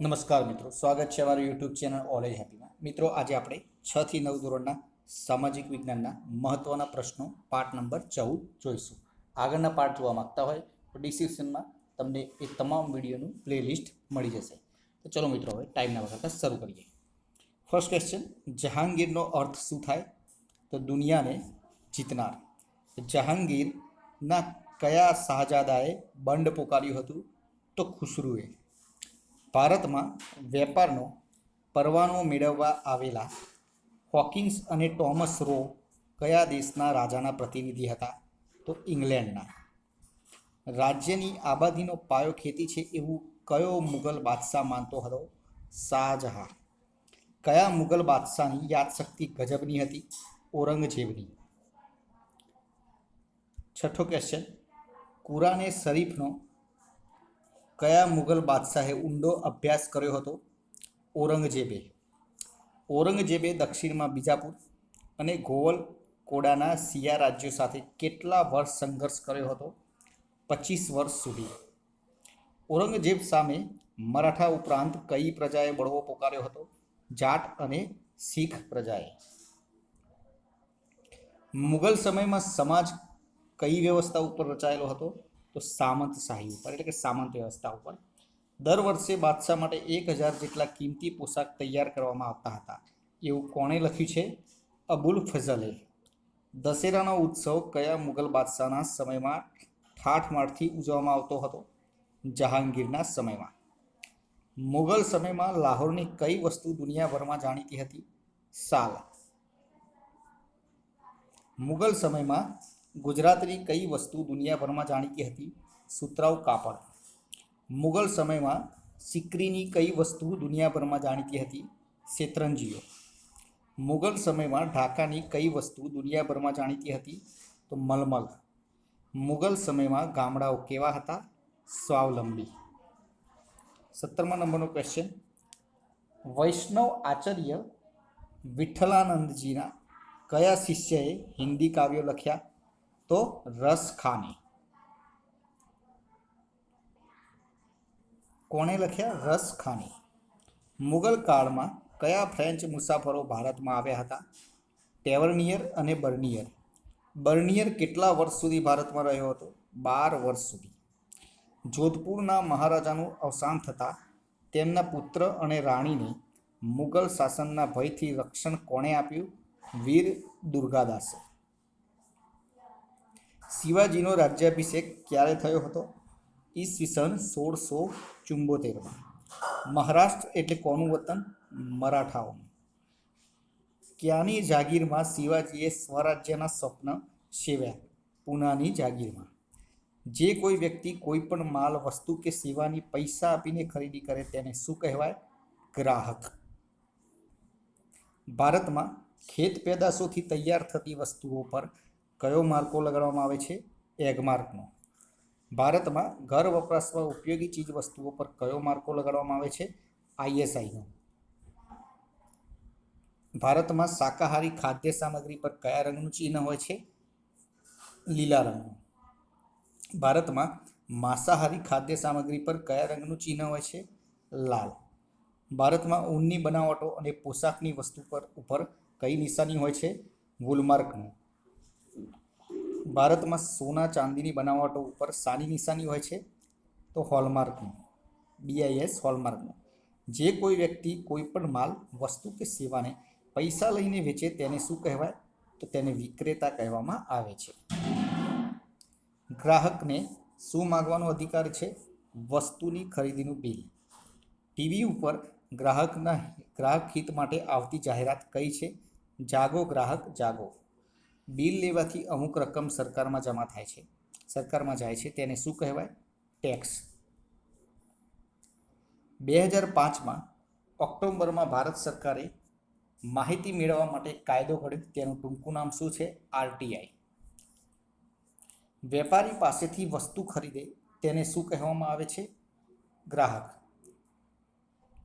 નમસ્કાર મિત્રો, સ્વાગત છે અમારી યુટ્યુબ ચેનલ ઓલેજ હેપીમાં મિત્રો, આજે આપણે છ થી નવ ધોરણના સામાજિક વિજ્ઞાનના મહત્ત્વના પ્રશ્નો પાઠ નંબર ચૌદ જોઈશું. આગળના પાઠ જોવા માંગતા હોય તો ડિસ્ક્રિપ્શનમાં તમને એ તમામ વિડીયોનું પ્લેલિસ્ટ મળી જશે. તો ચલો મિત્રો, હવે ટાઈમના વગરતા શરૂ કરીએ. ફર્સ્ટ ક્વેશ્ચન જહાંગીરનો અર્થ શું થાય? તો દુનિયાને જીતનાર. જહાંગીરના કયા શાહજાદાએ બંડ પોકાર્યું હતું? તો ખુસરુએ. ભારતમાં વેપારનો પરવાનો મેળવવા આવેલા હોકિન્સ અને ટોમસ રો કયા દેશના રાજાના પ્રતિનિધિ હતા? તો ઇંગ્લેન્ડના. રાજ્યની આબાદીનો પાયો ખેતી છે એવું કયો મુગલ બાદશાહ માનતો હતો? શાહજહાં. કયા મુગલ બાદશાહની યાદશક્તિ ગજબની હતી? ઔરંગઝેબની. છઠ્ઠો ક્વેશ્ચન કુરાને શરીફનો કયા મુગલ બાદશાહે ઊંડો અભ્યાસ કર્યો હતો? ઔરંગઝેબે. ઔરંગઝેબે દક્ષિણમાં બીજાપુર અને ગોવલ કોડાના સિયા રાજ્યો સાથે કેટલા વર્ષ સંઘર્ષ કર્યો હતો? પચીસ વર્ષ સુધી. ઔરંગઝેબ સામે મરાઠા ઉપરાંત કઈ પ્રજાએ બળવો પોકાર્યો હતો? જાટ અને શીખ પ્રજાએ. મુગલ સમયમાં સમાજ કઈ વ્યવસ્થા ઉપર રચાયેલો હતો? તો સામંતશાહી ઉપર, એટલે કે સામંત વ્યવસ્થા ઉપર. દર વર્ષે બાદશાહ માટે એક હજાર જેટલા કિંમતી પોશાક તૈયાર કરવામાં આવતા હતા. એવું કોણે લખ્યું છે? અબુલ ફઝલે. દશેરાનો ઉત્સવ કયા મુગલ બાદશાહના સમયમાં ઠાઠમાઠથી ઉજવવામાં આવતો હતો? જહાંગીરના સમયમાં. મુગલ સમયમાં લાહોરની કઈ વસ્તુ દુનિયાભરમાં જાણીતી હતી? સાલ. મુગલ સમયમાં ગુજરાતની કઈ વસ્તુ દુનિયાભરમાં જાણીતી હતી? સુતરાઉ કાપડ. મુગલ સમયમાં સિકરીની કઈ વસ્તુ દુનિયાભરમાં જાણીતી હતી? શેતરંજીઓ. મુગલ સમયમાં ઢાકાની કઈ વસ્તુ દુનિયાભરમાં જાણીતી હતી? તો મલમલ. મુગલ સમયમાં ગામડાઓ કેવા હતા? સ્વાવલંબી. સત્તરમા નંબરનો ક્વેશ્ચન વૈષ્ણવ આચાર્ય વિઠ્ઠલાનંદજીના કયા શિષ્યએ હિન્દી કાવ્યો લખ્યા? તો રસ ખાને. કોણે લખ્યા રસ ખાને? મુગલ કાળમાં કયા ફ્રેન્ચ મુસાફરો ભારતમાં આવ્યા હતા? ટેવર્નિયર અને બર્નિયર. બર્નિયર કેટલા વર્ષ સુધી ભારતમાં રહ્યો હતો? બાર વર્ષ સુધી. જોધપુરના મહારાજાનું અવસાન થતાં તેમના પુત્ર અને રાણીને મુગલ શાસનના ભયથી રક્ષણ કોણે આપ્યું? વીર દુર્ગાદાસે. શિવાજીનો રાજ્યાભિષેક ક્યારે થયો હતો? ઈસવીસન સોળસો ચુંબોતેરમાં. મહારાષ્ટ્ર એટલે કોનું વતન? મરાઠાઓનું ક્યાંની જાગીરમાં શિવાજીએ સ્વરાજ્યના સ્વપ્ન સેવ્યા? પૂનાની જાગીરમાં. જે કોઈ વ્યક્તિ કોઈ પણ માલ, વસ્તુ કે સેવાની પૈસા આપીને ખરીદી કરે તેને શું કહેવાય? ગ્રાહક. ભારતમાં ખેત પેદાશોથી તૈયાર થતી વસ્તુઓ પર કયો માર્કો લગાડવામાં આવે છે? એગ માર્કનો ભારતમાં ઘર વપરાશમાં ઉપયોગી ચીજ વસ્તુઓ પર કયો માર્કો લગાડવામાં આવે છે? આઈએસઆઈનો. ભારતમાં શાકાહારી ખાદ્ય સામગ્રી પર કયા રંગનું ચિહ્ન હોય છે? લીલા રંગનું. ભારતમાં માંસાહારી ખાદ્ય સામગ્રી પર કયા રંગનું ચિહ્ન હોય છે? લાલ. ભારતમાં ઊનની બનાવટો અને પોશાકની વસ્તુ પર ઉપર કઈ નિશાની હોય છે? વુલમાર્કનું ભારતમાં સોના ચાંદીની બનાવટો ઉપર સાની નિશાની હોય છે, તો હોલમાર્કનું બીઆઈએસ હોલમાર્કનું. જે કોઈ વ્યક્તિ કોઈ પણ માલ, વસ્તુ કે સેવાને પૈસા લઈને વેચે તેને શું કહેવાય? તો તેને વિક્રેતા કહેવામાં આવે છે. ગ્રાહકને શું માગવાનો અધિકાર છે? વસ્તુની ખરીદીનું બિલ. ટીવી ઉપર ગ્રાહકના, ગ્રાહક હિત માટે આવતી જાહેરાત કઈ છે? જાગો ગ્રાહક, જાગો. બિલ લેવાથી અમુક રકમ સરકારમાં જમા થાય છે. સરકારમાં જાય છે તેને શું કહેવાય? ટેક્સ. બે હજાર પાંચમાં ઓક્ટોબરમાં ભારત સરકારે માહિતી મેળવવા માટે કાયદો ઘડ્યો. તેનું ટૂંકું નામ શું છે? આરટીઆઈ. વેપારી પાસેથી વસ્તુ ખરીદે તેને શું કહેવામાં આવે છે? ગ્રાહક.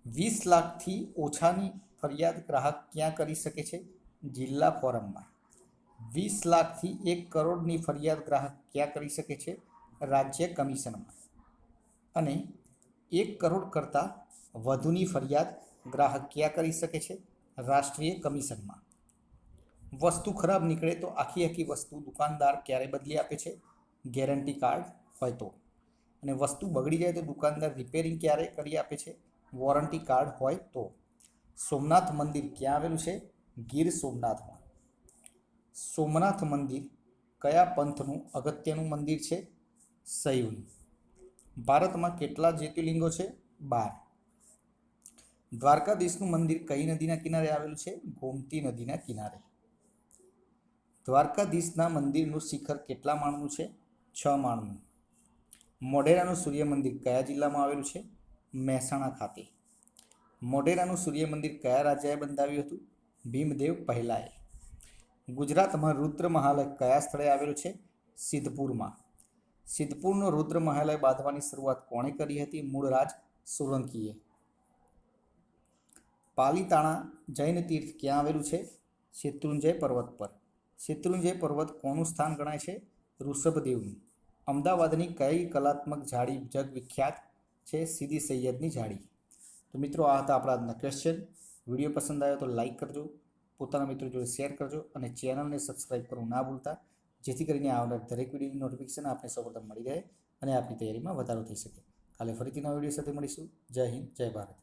વીસ લાખથી ઓછાની ફરિયાદ ગ્રાહક ક્યાં કરી શકે છે? જિલ્લા ફોરમમાં. વીસ લાખથી એક કરોડની ફરિયાદ ગ્રાહક ક્યાં કરી શકે છે? રાજ્ય કમિશનમાં અને એક કરોડ કરતાં વધુની ફરિયાદ ગ્રાહક ક્યાં કરી શકે છે? રાષ્ટ્રીય કમિશનમાં. વસ્તુ ખરાબ નીકળે તો આખી આખી વસ્તુ દુકાનદાર ક્યારે બદલી આપે છે? ગેરંટી કાર્ડ હોય તો. અને વસ્તુ બગડી જાય તો દુકાનદાર રિપેરિંગ ક્યારે કરી આપે છે? વોરંટી કાર્ડ હોય તો. સોમનાથ મંદિર ક્યાં આવેલું છે? ગીર સોમનાથમાં. સોમનાથ મંદિર કયા પંથનું અગત્યનું મંદિર છે? સૈવનું ભારતમાં કેટલા જ્યોતિર્લિંગો છે? બાર. દ્વારકાધીશનું મંદિર કઈ નદીના કિનારે આવેલું છે? ગોમતી નદીના કિનારે. દ્વારકાધીશના મંદિરનું શિખર કેટલા માળનું છે? છ માળનું. મોઢેરાનું સૂર્ય મંદિર કયા જિલ્લામાં આવેલું છે? મહેસાણા ખાતે. મોઢેરાનું સૂર્ય મંદિર કયા રાજાએ બંધાવ્યું હતું? ભીમદેવ પહેલાએ. ગુજરાતમાં રુદ્ર મહાલય કયા સ્થળે આવેલું છે? સિદ્ધપુરમાં. સિદ્ધપુરનો રુદ્ર મહાલય બાંધવાની શરૂઆત કોણે કરી હતી? મૂળરાજ સોલંકીએ. પાલીતાણા જૈન તીર્થ ક્યાં આવેલું છે? શેત્રુંજય પર્વત પર. શેત્રુંજય પર્વત કોનું સ્થાન ગણાય છે? ઋષભદેવનું. અમદાવાદની કઈ કલાત્મક જાળી જગ વિખ્યાત છે? સીધી સૈયદની જાળી તો મિત્રો, આ હતા આપણા આજના ક્વેશ્ચન વીડિયો પસંદ આવ્યો તો લાઈક કરજો. પોતાના મિત્રો જોડે શેર કરજો અને ચેનલને સબસ્ક્રાઈબ કરવું ના ભૂલતા, જેથી કરીને આવનાર દરેક વિડીયોની નોટિફિકેશન આપને સૌપ્રથમ મળી રહે અને આપની તૈયારીમાં વધારો થઈ શકે. કાલે ફરીથી નવા વીડિયો સાથે મળીશું. જય હિન્દ, જય ભારત.